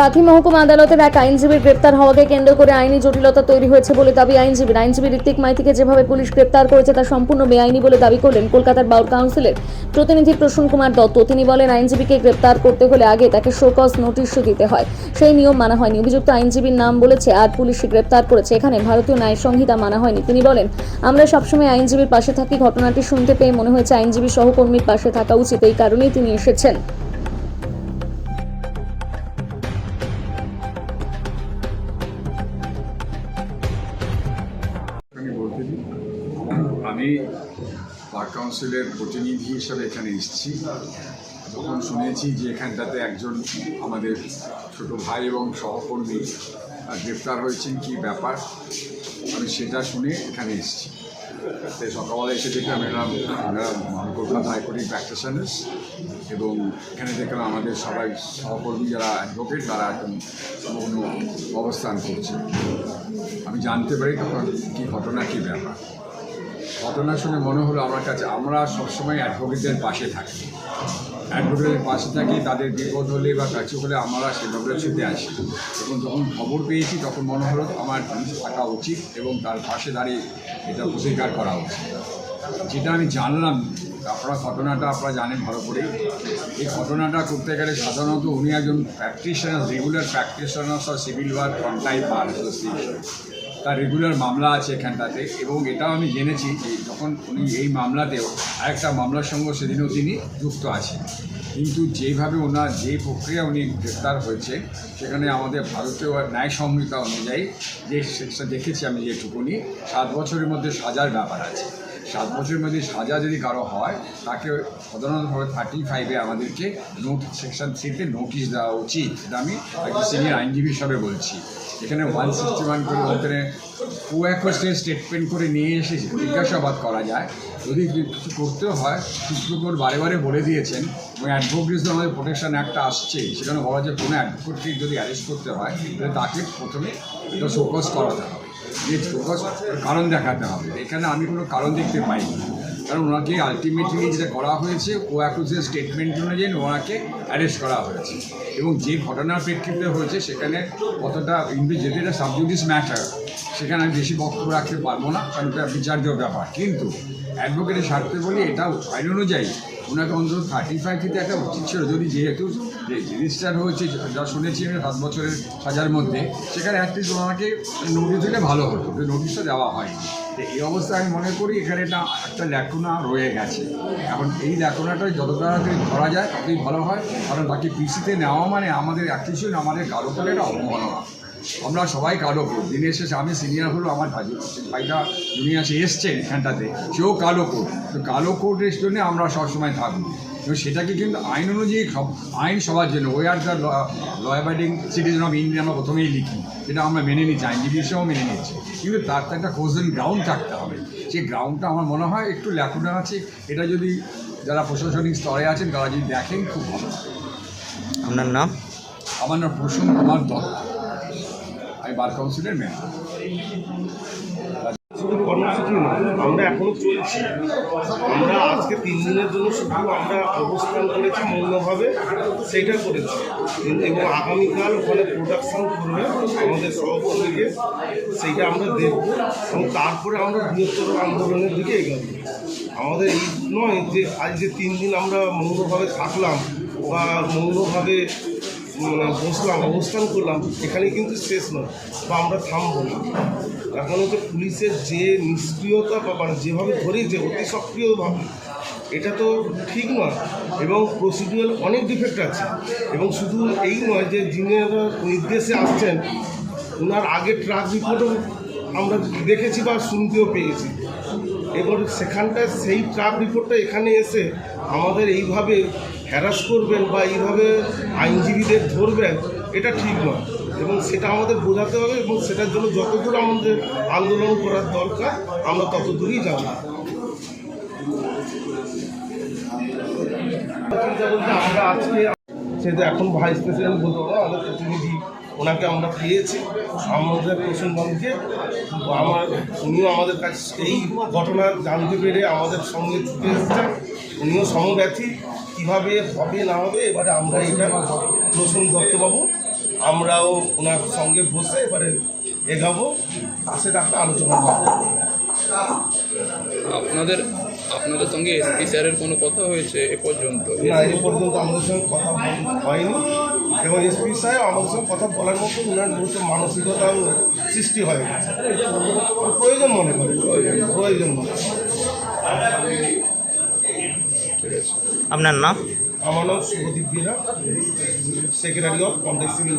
কাঁথি মহকুমা আদালতের এক আইনজীবীর গ্রেপ্তার হওয়াকে কেন্দ্র করে আইনি জটিলতা তৈরি হয়েছে বলে দাবি আইনজীবীর আইনজীবী ঋত্বিক মাইতিকে যেভাবে পুলিশ গ্রেপ্তার করেছে তা সম্পূর্ণ বেআইনি বলে দাবি করলেন কলকাতার বাউর কাউন্সিলের প্রতিনিধি প্রসূন কুমার দত্ত। তিনি বলেন, আইনজীবীকে গ্রেপ্তার করতে হলে আগে তাকে শোকজ নোটিশও দিতে হয়। সেই নিয়ম মানা হয়নি। অভিযুক্ত আইনজীবীর নাম বলেছে, আর পুলিশ গ্রেপ্তার করেছে। এখানে ভারতীয় ন্যায় সংহিতা মানা হয়নি। তিনি বলেন, আমরা সবসময় আইনজীবীর পাশে থাকি। ঘটনাটি শুনতে পেয়ে মনে হয়েছে আইনজীবী সহকর্মীর পাশে থাকা উচিত। এই কারণেই তিনি এসেছেন। আমি বার কাউন্সিলের প্রতিনিধি হিসাবে এখানে এসেছি। যখন শুনেছি যে এখানটাতে একজন আমাদের ছোট ভাই এবং সহকর্মী গ্রেপ্তার হয়েছেন, কি ব্যাপার? আমি সেটা শুনে এখানে এসেছি। সকালবেলা এসে দেখলাম এরা এরা কলকাতা হাইকোর্টের প্র্যাকটিশনার্স এবং এখানে দেখলাম আমাদের সবাই সহকর্মী যারা অ্যাডভোকেট তারা একদম সম্পূর্ণ অবস্থান করছে। আমি জানতে পারি তখন কী ঘটনা, কী ব্যাপার। ঘটনা শুনে মনে হলো আমার কাছে, আমরা সবসময় অ্যাডভোকেটদের পাশে থাকি। অ্যাডভোকেটের পাশে থাকি, তাদের বিপদ হলে বা কাছে হলে আমরা সেভাবে ছুটে আসি। এবং যখন খবর পেয়েছি, তখন মনে হলো আমার থাকা উচিত এবং তার পাশে দাঁড়িয়ে এটা প্রতিকার করা উচিত। যেটা আমি জানলাম, আপনারা ঘটনাটা আপনারা জানেন ভালো করে। এই ঘটনাটা করতে গেলে সাধারণত উনি একজন practitioner regular practitioner of civil work Contai bar association তার রেগুলার মামলা আছে এখানটাতে এবং এটাও আমি জেনেছি যে যখন উনি এই মামলাতেও আরেকটা মামলার সঙ্গে সেদিনও তিনি যুক্ত আছেন। কিন্তু যেভাবে ওনার যে প্রক্রিয়া উনি গ্রেফতার হয়েছে, সেখানে আমাদের ভারতীয় ন্যায় সংহিতা অনুযায়ী যে সেটা দেখেছি আমি যেটুকুনি, সাত বছরের মধ্যে সাজার ব্যাপার আছে। সাত বছরের মধ্যে সাজা যদি কারও হয়, তাকে সাধারণতভাবে থার্টি ফাইভে আমাদেরকে নোট সেকশন থ্রিতে নোটিশ দেওয়া উচিত। এটা আমি একজন সিনিয়র আইনজীবী হিসাবে বলছি। এখানে ওয়ান সিক্সটি ওয়ান করে ওখানে কোয়াকোস্টে স্টেটমেন্ট করে নিয়ে এসে জিজ্ঞাসাবাদ করা যায়। যদি কিছু করতেও হয় সুপ্রিম কোর্ট বারে বারে বলে দিয়েছেন। এবং অ্যাডভোকেটস আমাদের প্রোটেকশন একটা আসছে। সেখানে বলা যায় কোনো অ্যাডভোকেটকে যদি অ্যারেস্ট করতে হয়, তাহলে তাকে প্রথমে এটা শোকজ করাতে হবে। যে কারণ দেখাতে হবে। এখানে আমি কোনো কারণ দেখতে পাইনি। কারণ ওনাকে আলটিমেটলি যেটা করা হয়েছে, ও অ্যাকুজের স্টেটমেন্ট অনুযায়ী ওনাকে অ্যারেস্ট করা হয়েছে। এবং যে ঘটনার প্রেক্ষিতে হয়েছে, সেখানে কতটা ইনভেস্ট যেটা সাবজুডিস ম্যাটার সেখানে আমি বেশি বক্তব্য রাখতে পারব না, কারণ এটা বিচার্য ব্যাপার। কিন্তু অ্যাডভোকেটের স্বার্থে বলি, এটা আইন অনুযায়ী ওনাকে অন্তত থার্টি ফাইভ থেকে একটা উচিত ছিল। যদি যেহেতু রেজিস্টার হয়েছে, যা শুনেছি আমি সাত বছরের সাজার মধ্যে, সেখানে অ্যাটলিস্ট ওনাকে নোটিশ দিলে ভালো হতো, কিন্তু নোটিশটা দেওয়া হয়নি। এই অবস্থায় আমি মনে করি, এখানে এটা একটা ল্যাকুনা রয়ে গেছে। এখন এই ল্যাকুনাটা যত তাড়াতাড়ি ধরা যায়, ততই ভালো হয়। কারণ বাকি পিসিতে নেওয়া মানে আমাদের অ্যাটলিস্ট আমাদের কারও করে এটা অবমাননা। আমরা সবাই কালো কোট। দিনে শেষে আমি সিনিয়র হলো আমার ভাই ভাইটা দুনিয়া সে এসছেন এখানটাতে সেও কালো কোট। তো কালো কোটের জন্য আমরা সবসময় থাকব। এবং সেটাকে কিন্তু আইন অনুযায়ী সব আইন সবার জন্য। ওই are the law abiding citizen of India আমরা প্রথমেই লিখি। সেটা আমরা মেনে নিচ্ছি আইনজীবী হিসেবেও মেনে নিচ্ছি। কিন্তু তার তো একটা কোজেন গ্রাউন্ড থাকতে হবে। সেই গ্রাউন্ডটা আমার মনে হয় একটু ল্যাকুনা আছে। এটা যদি যারা প্রশাসনিক স্তরে আছেন তারা যদি দেখেন খুব ভালো। আপনার নাম? আমার নাম প্রসূন কুমার দত্ত। বার কাউন্সিলের মেম্বার শুধু কর্মসূচি নয় আমরা এখনও চলছি। আমরা আজকে তিন দিনের জন্য শুধু আমরা অবস্থান করেছি মৌনভাবে সেইটা করেছি। কিন্তু- এবং আগামীকাল ওখানে প্রোডাকশন করবে আমাদের সহকর্মীকে সেইটা আমরা দেখব। এবং তারপরে আমরা বৃহত্তর আন্দোলনের দিকে এগাবো। আমাদের এই নয় যে, আজ যে তিন দিন আমরা মৌনভাবে থাকলাম বা মৌনভাবে মানে বসলাম অবস্থান করলাম এখানে কিন্তু শেষ নয়, বা আমরা থামবো না। এখন হচ্ছে পুলিশের যে নিষ্ক্রিয়তা বা মানে যেভাবে ধরেছে, অতি সক্রিয়ভাবে, এটা তো ঠিক নয়, এবং প্রসিডিউরাল অনেক ডিফেক্ট আছে, এবং শুধু এই নয় যে যিনি নির্দেশে আসছেন ওনার আগে ট্রাক রিপোর্টও আমরা দেখেছি বা শুনতেও পেয়েছি। এবার সেখানটায় সেই ট্রাক রিপোর্টটা এখানে এসে আমাদের এইভাবে হ্যারাস করবেন বা এইভাবে আইনজীবীদের ধরবেন এটা ঠিক নয়। এবং সেটা আমাদের বোঝাতে হবে এবং সেটার জন্য যতদূর আমাদের আন্দোলন করার দরকার আমরা তত দূরই যাব আমরা আজকে সেটা এখন ভাইস প্রেসিডেন্ট বলতে পারব আমাদের প্রতিনিধি ওনাকে আমরা পেয়েছি। আমাদের পশ্চিমবঙ্গকে আমার উনিও আমাদের কাছে এই ঘটনা জানতে পেরে আমাদের সঙ্গে ছুটে এসেছেন উনিও সমব্যথী। কীভাবে হবে না হবে এবারে আমরা এটা প্রসূন দত্তবাবু আমরাও ওনার সঙ্গে বসে এবারে এগাবো। সেটা একটা আলোচনা করব। আপনাদের আপনাদের সঙ্গে এসপি স্যারের কোনো কথা হয়েছে এ পর্যন্ত? না এ পর্যন্ত আমাদের সঙ্গে কথা হয়নি। এবং এসপি সাহেব আমাদের সঙ্গে কথা বলার মতো ওনার মতো মানসিকতাও সৃষ্টি হয়। প্রয়োজন মনে করে? প্রয়োজন মনে করে। আপনার নাম? আমার নাম শুভদীপ বিরা সেক্রেটারি অফ কন্টেক্ট সিভিল